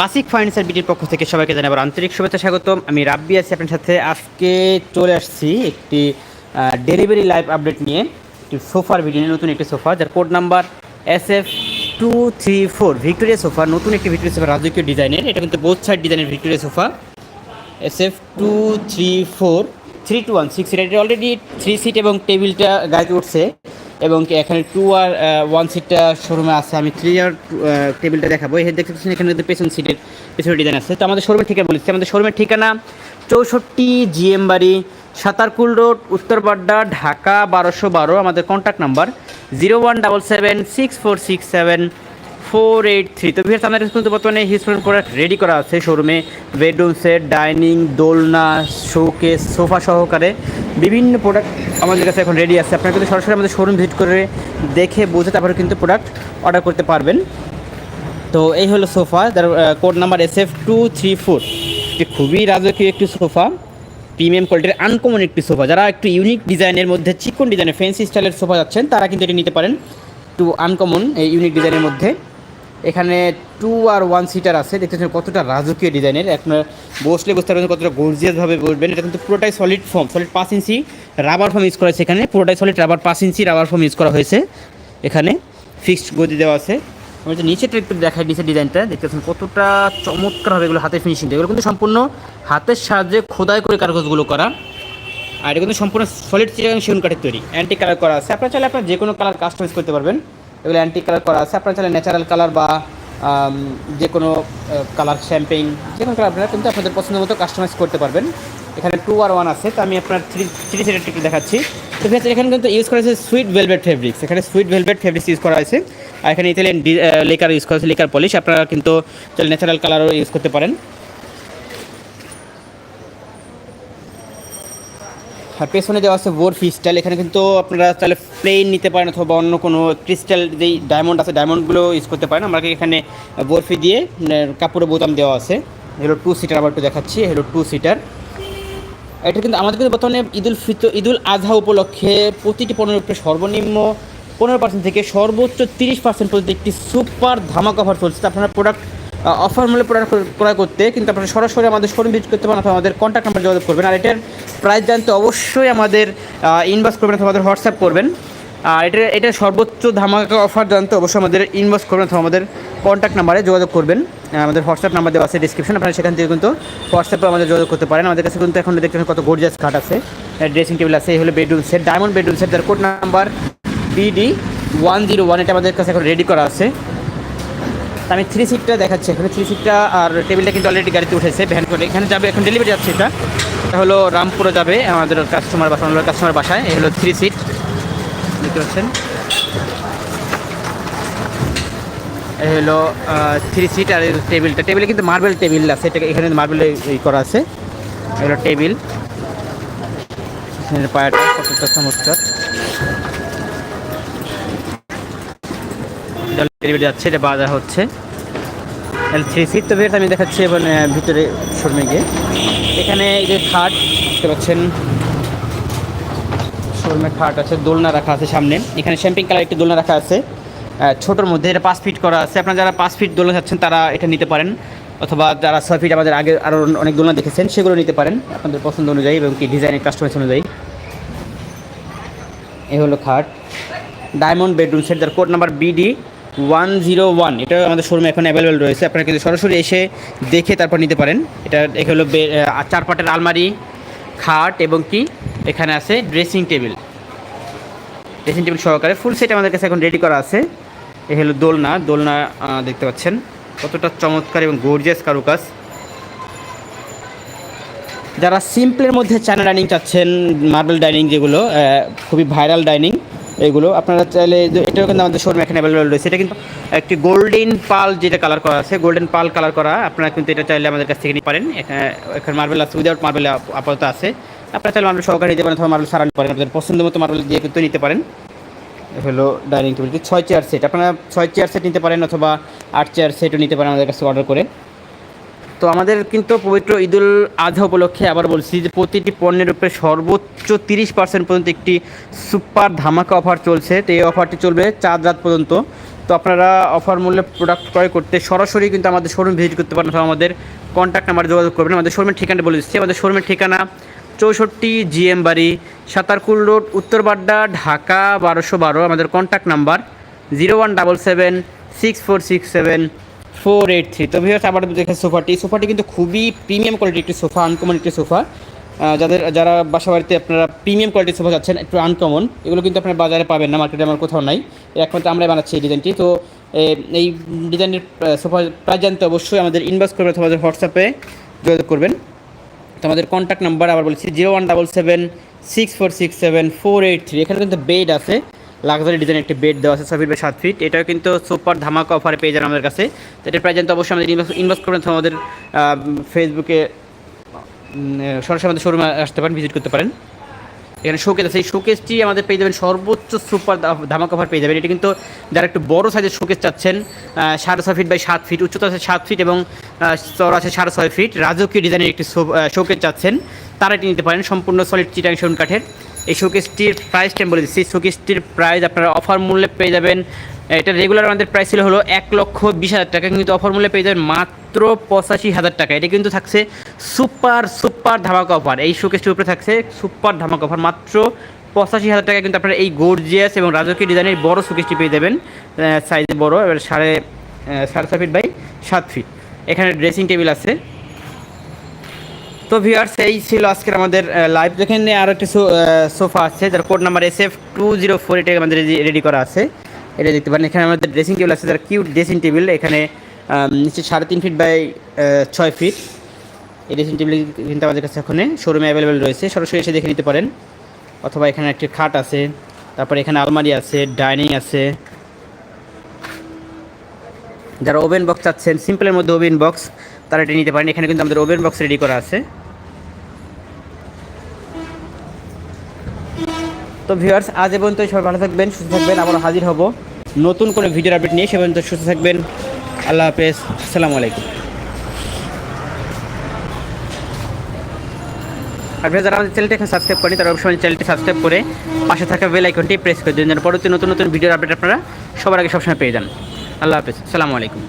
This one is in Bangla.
ক্লাসিক ফার্নিচার বিটির পক্ষ থেকে সবাইকে জানাব আন্তরিক শুভেচ্ছা, স্বাগতম। আমি রাব্বি আছি আপনার সাথে। আজকে চলে আসছি একটি ডেলিভারি লাইভ আপডেট নিয়ে। একটি সোফার ভিডিও নিয়ে, নতুন একটি সোফা, যার code number S F two three four Victoria sofa. নতুন একটি ভিক্টোরিয়া সোফা, রাজকীয় ডিজাইনের। এটা কিন্তু বোথ সাইড ডিজাইনের Victoria sofa. S F two three four three two one six seat এটা অলরেডি থ্রি সিট এবং টেবিলটা গাড়িতে উঠছে। এবং এখানে টু আর ওয়ান সিটটা শোরুমে আছে, আমি থ্রি আর টেবিলটা দেখাবো। এই দেখতে পাচ্ছেন, এখানে পেছন সিটের পেছনে ডিজাইন আছে। তো আমাদের শোরুমের ঠিকানা বলেছি। আমাদের শোরুমের ঠিকানা চৌষট্টি জিএম বাড়ি, সাতারকুল রোড উত্তরপাড্ডা ঢাকা বারোশো বারো। আমাদের contact number zero one double seven six four six seven four eight three. তো ভিড় আমাদের কিন্তু বর্তমানে হিস্টোরিয়াল প্রোডাক্ট রেডি করা আছে শোরুমে বেডরুম সেট ডাইনিং দোলনা শোকেস সোফা সহকারে বিভিন্ন প্রোডাক্ট আমাদের কাছে এখন রেডি আছে। আপনারা কিন্তু সরাসরি আমাদের শোরুম ভিজিট করে দেখে বুঝে তারপরে কিন্তু প্রোডাক্ট অর্ডার করতে পারবেন। তো এই হলো সোফা যার code number S F two three four খুবই রাজকীয় একটি সোফা প্রিমিয়াম কোয়ালিটির আনকমন একটি সোফা যারা একটু ইউনিক ডিজাইনের মধ্যে, চিকন ডিজাইনের ফ্যান্সি স্টাইলের সোফা যাচ্ছেন, তারা কিন্তু এটি নিতে পারেন। একটু আনকমন এই ইউনিক ডিজাইনের মধ্যে। এখানে টু আর ওয়ান সিটার আছে। দেখতে পাচ্ছেন কতটা রাজকীয় ডিজাইনের। আপনার বসলে বুঝতে পারবেন কতটা গর্জিয়াসভাবে বসবেন এটা কিন্তু পুরোটাই সলিড ফর্ম সলিড পাঁচ ইঞ্চি রাবার ফর্ম ইউজ করা হয়েছে এখানে। পুরোটাই সলিড রাবার পাঁচ ইঞ্চি রাবার ফর্ম ইউজ করা হয়েছে এখানে। ফিক্সড গদি দেওয়া আছে। আমি নিচেটা একটু দেখাই, নিচের ডিজাইনটা। দেখতে পাচ্ছেন কতটা চমৎকার হবে এগুলো হাতের ফিনিশিং এগুলো কিন্তু সম্পূর্ণ হাতের সাহায্যে খোদাই করে কাগজগুলো করা। আর এটা কিন্তু সম্পূর্ণ সলিড চিরাং সেগুন কাঠের তৈরি। অ্যান্টি কালার করা আছে। আপনার চাইলে আপনার যে কোনো কালার কাস্টমাইজ করতে পারবেন। এগুলো অ্যান্টি কালার করা আছে। আপনারা চাইলে ন্যাচারাল কালার বা যে কোনো কালার শ্যাম্পেইন যে কোনো কালার আপনারা কিন্তু আপনাদের পছন্দ মতো কাস্টমাইজ করতে পারবেন। এখানে টু আর ওয়ান আছে, তো আমি আপনার থ্রি থ্রি সেটের দেখাচ্ছি। তো ঠিক আছে এখানে কিন্তু ইউজ করা হয়েছে সুইট ভেলভেট ফেব্রিক্স এখানে সুইট ভেলভেট ফেব্রিক্স ইউজ করা হয়েছে। আর এখানে ইতালিয়ান লেকার ইউজ করা হয়েছে লেকার পলিশ আপনারা কিন্তু ন্যাচারাল কালারও ইউজ করতে পারেন। আর পেছনে দেওয়া আছে বোর স্টাইল এখানে কিন্তু আপনারা তাহলে প্লেন নিতে পারেন অথবা অন্য কোনো ক্রিস্টাল যেই ডায়মন্ড আছে ডায়মন্ডগুলো ইউজ করতে পারেন। আমরা এখানে বরফি দিয়ে মানে, কাপড়ে বোতাম দেওয়া আছে। এগুলো টু সিটার আবার একটু দেখাচ্ছি। এগুলো টু সিটার এটা কিন্তু আমাদের কিন্তু বর্তমানে ঈদুল ফিতর ঈদুল আজহা উপলক্ষে প্রতিটি পণ্যের উপরে সর্বনিম্ন পনেরো পার্সেন্ট থেকে সর্বোচ্চ তিরিশ পার্সেন্ট পর্যন্ত একটি সুপার ধামাক অফার চলছে। আপনারা প্রোডাক্ট অফার মূল্যে প্রোডাক্ট ক্রয় করতে, কিন্তু আপনারা সরাসরি আমাদের শোরুম ভিজিট করতে পারেন অথবা আমাদের কন্ট্যাক্ট নাম্বার যোগাযোগ করবেন। আর এটার প্রাইস জানতে অবশ্যই আমাদের ইনভেস্ট করবেন অথবা আমাদের হোয়াটসঅ্যাপ করবেন। আর এটা এটা সর্বোচ্চ ধামাকা অফার জানতে অবশ্যই আমাদের ইনভেস্ট করবেন অথবা আমাদের কন্ট্যাক্ট নাম্বারে যোগাযোগ করবেন। আমাদের হোয়াটসঅ্যাপ নাম্বার দেওয়া আছে ডিসক্রিপশন আপনারা সেখান থেকে কিন্তু হোয়াটসঅ্যাপে আমাদের যোগাযোগ করতে পারেন। আমাদের কাছে কিন্তু এখন দেখতে কত গর্জিয়াস খাট আছে। ড্রেসিং টেবিল আছে, এই হলো bedroom set diamond bedroom set যার code number BD one zero one এটা আমাদের কাছে এখন রেডি করা আছে। তা আমি থ্রি সিটটা দেখাচ্ছি এখানে। থ্রি সিটটা আর টেবিলটা কিন্তু অলরেডি গাড়িতে উঠেছে ভ্যান করে। এখানে যাবে, এখন ডেলিভারি যাচ্ছে এটা। এটা হলো রামপুরে যাবে আমাদের কাস্টমার বাসা কাস্টমার বাসায়। এ হলো থ্রি সিট দেখতে পাচ্ছেন? এ হলো থ্রি সিট আর টেবিলটা টেবিলে কিন্তু মার্বেল টেবিল আছে। এটা এখানে মার্বেল করা আছে। এই হলো টেবিল পায়াটা কতটা চমৎকার। ডেলিভারি যাচ্ছে, এটা বাজার হচ্ছে। থ্রি সিট তো বেশ আমি দেখাচ্ছি এবং ভিতরে শোরুমে গিয়ে। এখানে যে খাট, দেখতে পাচ্ছেন? শোরুমে খাট আছে, দোলনা রাখা আছে সামনে। এখানে শ্যাম্পিং কালার একটি দোলনা রাখা আছে। ছোটোর মধ্যে এটা পাঁচ ফিট করা আছে। আপনারা যারা পাঁচ ফিট দোলনা চাচ্ছেন, তারা এটা নিতে পারেন। অথবা যারা ছয় ফিট আমাদের আগে আরও অনেক দোলনা দেখেছেন, সেগুলো নিতে পারেন। আপনাদের পছন্দ অনুযায়ী এবং কি ডিজাইনের কাস্টমাইজ অনুযায়ী। এ হলো খাট। ডায়মন্ড বেডরুম সেট যার code number BD one zero one, এটা আমাদের শোরুমে এখন অ্যাভেলেবেল রয়েছে। আপনারা কিন্তু সরাসরি এসে দেখে তারপর নিতে পারেন। এটা এখানে হলো চার পাটের আলমারি, খাট এবং কি? এখানে আছে ড্রেসিং টেবিল ড্রেসিং টেবিল সহকারে ফুল সেট আমাদের কাছে এখন রেডি করা আছে। এ হলো দোলনা। দোলনা দেখতে পাচ্ছেন। কতটা চমৎকার এবং গর্জিয়াস কারুকাজ। যারা সিম্পলের মধ্যে চায়না ডাইনিং চাচ্ছেন মার্বেল ডাইনিং যেগুলো খুবই ভাইরাল ডাইনিং এগুলো। আপনারা চাইলে এটাও কিন্তু আমাদের শোরুম এখানে অ্যাভেলেবল রয়েছে। এটা কিন্তু একটি গোল্ডেন পাল যেটা কালার করা আছে গোল্ডেন পাল কালার করা। আপনারা কিন্তু এটা চাইলে আমাদের কাছ থেকে নিতে পারেন। এখানে মার্বেল আছে উইদাউট মার্বেল আপাতত আছে। আপনারা চাইলে মার্বেল সহকারে নিতে পারেন অথবা মার্বেল সারা নিতে পারেন। আপনাদের পছন্দ মতো মার্বেল দিয়ে কিন্তু নিতে পারেন। হলো ডাইনিং টেবিল ছয় চেয়ার সেট আপনারা ছয় চেয়ার সেট নিতে পারেন অথবা আট চেয়ার সেটও নিতে পারেন আমাদের কাছে অর্ডার করে। তো আমাদের কিন্তু পবিত্র ঈদুল আজহা উপলক্ষে আবার বলছি যে প্রতিটি পণ্যের উপরে সর্বোচ্চ তিরিশ পার্সেন্ট পর্যন্ত একটি সুপার ধামাকা অফার চলছে। তো এই অফারটি চলবে চার রাত পর্যন্ত। তো আপনারা অফার মূল্যে প্রোডাক্ট ক্রয় করতে সরাসরি কিন্তু আমাদের শোরুম ভিজিট করতে পারেন অথবা আমাদের কন্ট্যাক্ট নাম্বার যোগাযোগ করবেন। আমাদের শোরুমের ঠিকানা বলে দিচ্ছি। আমাদের শোরুমের ঠিকানা চৌষট্টি জিএম বাড়ি, সাতারকুল রোড, উত্তর বাড্ডা, ঢাকা বারোশো বারো। আমাদের contact number zero one double seven six four six seven four eight three. তো ভিউয়ার্স আবার দেখে সোফাটি। সোফাটি কিন্তু খুবই প্রিমিয়াম কোয়ালিটির একটি সোফা আনকমন একটি সোফা। যাদের, যারা বাসা বাড়িতে আপনারা প্রিমিয়াম কোয়ালিটির সোফা যাচ্ছেন একটু আনকমন এগুলো কিন্তু আপনার বাজারে পাবেন না মার্কেটে আমার কোথাও নাই। একমাত্র আমরাই বানাচ্ছি এই ডিজাইনটি তো এই ডিজাইনের সোফা প্রায় জানতে অবশ্যই আমাদের ইনবক্স করবেন অথবা হোয়াটসঅ্যাপে যোগাযোগ করবেন। তো আমাদের কন্ট্যাক্ট নাম্বার আবার বলছি zero one double seven six four six seven four eight three এখানে কিন্তু বেড আছে। লাক্সারি ডিজাইন একটি বেড দেওয়া আছে, ছয় ফিট বা সাত ফিট এটাও কিন্তু সুপার ধামাকা অফারে পেয়ে যান আমাদের কাছে। তো এটার প্রাইস জানতে অবশ্যই আমাদের ইনভেস্ট করবেন আমাদের ফেসবুকে সরাসরি আমাদের শোরুমে আসতে পারেন ভিজিট করতে পারেন। এখানে শোকেস আছে। এই শোকেসটি আমাদের পেয়ে যাবেন সর্বোচ্চ সুপার ধামাকা অফার পেয়ে যাবেন। এটা কিন্তু যারা একটু বড় সাইজের শোকেস চাচ্ছেন সাড়ে ছয় ফিট বাই সাত ফিট উচ্চতা আছে সাত ফিট এবং চড়া আছে সাড়ে ছয় ফিট রাজকীয় ডিজাইনের একটি শোকেস চাচ্ছেন, তারা এটি নিতে পারেন। সম্পূর্ণ সলিড চিটাং কাঠের। এই শোকেসটির প্রাইসটা আমি বলে দিচ্ছি। শোকেসটির প্রাইস আপনারা অফার মূল্যে পেয়ে যাবেন। এটা রেগুলার আমাদের প্রাইস ছিল হলো এক লক্ষ বিশ হাজার টাকা। কিন্তু অফার মূল্যে পেয়ে যাবেন মাত্র পঁচাশি হাজার টাকা। এটা কিন্তু থাকছে সুপার সুপার ধামাকা অফার এই শোকেসটির উপরে থাকছে সুপার ধামাকা অফার মাত্র পঁচাশি হাজার টাকা কিন্তু আপনারা এই গর্জিয়াস এবং রাজকীয় ডিজাইনের বড় শোকেসটি পেয়ে যাবেন। সাইজ বড়, এবার সাড়ে সাড়ে ছয় ফিট বাই সাত ফিট এখানে ড্রেসিং টেবিল আছে। তো ভিউয়ার্স এই ছিল আজকের আমাদের লাইভ যেখানে আরও একটি সোফা আছে, যার code number S F two zero four এটা আমাদের রেডি করা আছে। এটা দেখতে পারেন, এখানে আমাদের ড্রেসিং টেবিল আছে, যার কিউট ড্রেসিং টেবিল এখানে নিচে সাড়ে তিন ফিট বাই ছয় ফিট এই ড্রেসিং টেবিল কিন্তু আমাদের কাছে ওখানে শোরুমে অ্যাভেলেবেল রয়েছে। সরাসরি এসে দেখে নিতে পারেন। অথবা এখানে একটি খাট আছে, তারপরে এখানে আলমারি আছে ডাইনিং আছে। যারা ওভেন বক্স চাচ্ছেন সিম্পলের মধ্যে ওভেন বক্স তারা এটা নিতে পারেন। এখানে কিন্তু আমাদের ওভেন বক্স রেডি করা আছে। তো ভিউয়ার্স, আজ এ পর্যন্ত সবাই ভালো থাকবেন, সুস্থ থাকবেন। আবার হাজির হব। নতুন কোনো ভিডিও আপডেট নিয়ে সে সুস্থ থাকবেন। আল্লাহ হাফেজ। আসসালামু আলাইকুম। আপনারা যারা আমাদের চ্যানেলটি এখন সাবস্ক্রাইব করেন তারা অবশ্যই চ্যানেলটি সাবস্ক্রাইব করে পাশে থাকা বেল আইকনটি প্রেস করে দিন। যেন পরবর্তী নতুন নতুন ভিডিওর আপডেট আপনারা সবার আগে সবসময় পেয়ে যান। আল্লাহ হাফেজ। আসসালামু আলাইকুম।